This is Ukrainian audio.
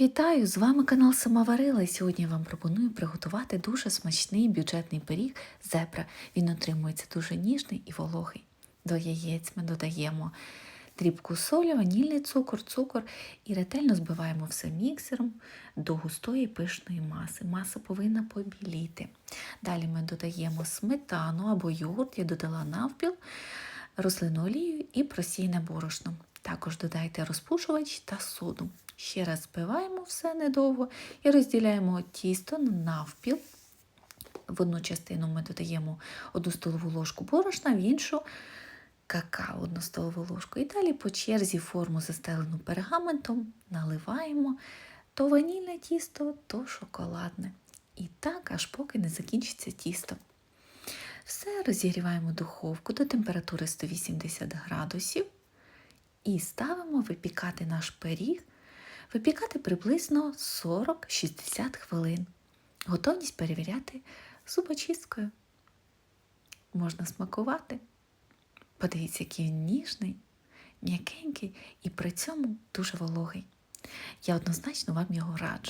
Вітаю! З вами канал Самоварила. І сьогодні я вам пропоную приготувати дуже смачний бюджетний пиріг зебра. Він отримується дуже ніжний і вологий. До яєць ми додаємо дрібку солі, ванільний цукор, цукор і ретельно збиваємо все міксером до густої пишної маси. Маса повинна побіліти. Далі ми додаємо сметану або йогурт, я додала навпіл, рослинну олію і просійне борошно. Також додайте розпушувач та соду. Ще раз збиваємо все недовго і розділяємо тісто навпіл. В одну частину ми додаємо одну столову ложку борошна, в іншу какао, одну столову ложку. І далі по черзі форму застелену пергаментом наливаємо то ванільне тісто, то шоколадне. І так, аж поки не закінчиться тісто. Все розігріваємо духовку до температури 180 градусів і ставимо випікати наш пиріг, випікати приблизно 40-60 хвилин. Готовність перевіряти зубочисткою. Можна смакувати. Подивіться, який він ніжний, м'якенький і при цьому дуже вологий. Я однозначно вам його раджу.